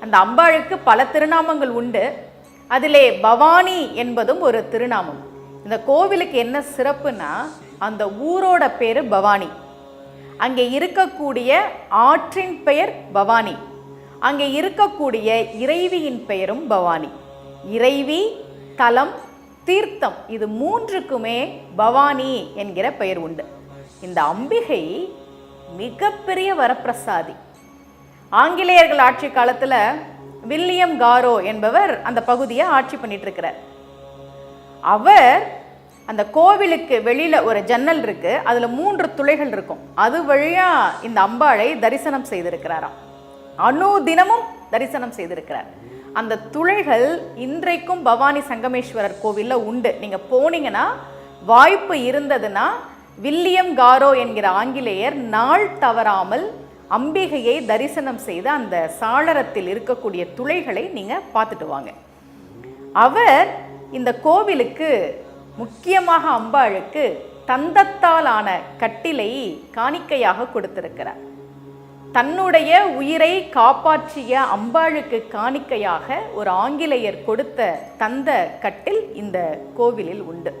அந்த அம்பாளுக்கு பல திருநாமங்கள் உண்டு. அதிலே பவானி என்பதும் ஒரு திருநாமம். இந்த கோவிலுக்கு என்ன சிறப்புனா அந்த ஊரோட பேர் பவானி. அங்கே இருக்கக்கூடிய ஆற்றின் பெயர் பவானி. அங்கே இருக்கக்கூடிய இறைவியின் பெயரும் பவானி. இறைவி தலம் தீர்த்தம் இது மூன்றுக்குமே பவானி என்கிற பெயர் உண்டு. இந்த அம்பிகை மிகப்பெரிய வரப்பிரசாதி. ஆங்கிலேயர்கள் ஆட்சி காலத்தில் வில்லியம் காரோ என்பவர் அந்த பகுதியை ஆட்சி பண்ணிட்டு இருக்கிறார் அவர் அந்த கோவிலுக்கு வெளியில் ஒரு ஜன்னல் இருக்கு அதில் மூன்று துளைகள் இருக்கும். அது வழியா இந்த அம்பாளை தரிசனம் செய்திருக்கிறாராம். அணு தினமும் தரிசனம் செய்திருக்கிறார். அந்த துளைகள் இன்றைக்கும் பவானி சங்கமேஸ்வரர் கோவிலில் உண்டு. நீங்கள் போனீங்கன்னா வாய்ப்பு இருந்ததுன்னா வில்லியம் காரோ என்கிற ஆங்கிலேயர் நாள் தவறாமல் அம்பிகையை தரிசனம் செய்து அந்த சாளரத்தில் இருக்கக்கூடிய துளைகளை நீங்கள் பார்த்துட்டு வாங்க. அவர் இந்த கோவிலுக்கு முக்கியமாக அம்பாளுக்கு தந்தத்தால் ஆன கட்டிலை காணிக்கையாக கொடுத்திருக்கிறார். தன்னுடைய உயிரை காப்பாற்றிய அம்பாளுக்கு காணிக்கையாக ஒரு ஆங்கிலேயர் கொடுத்த தந்த கட்டில் இந்த கோவிலில் உண்டு.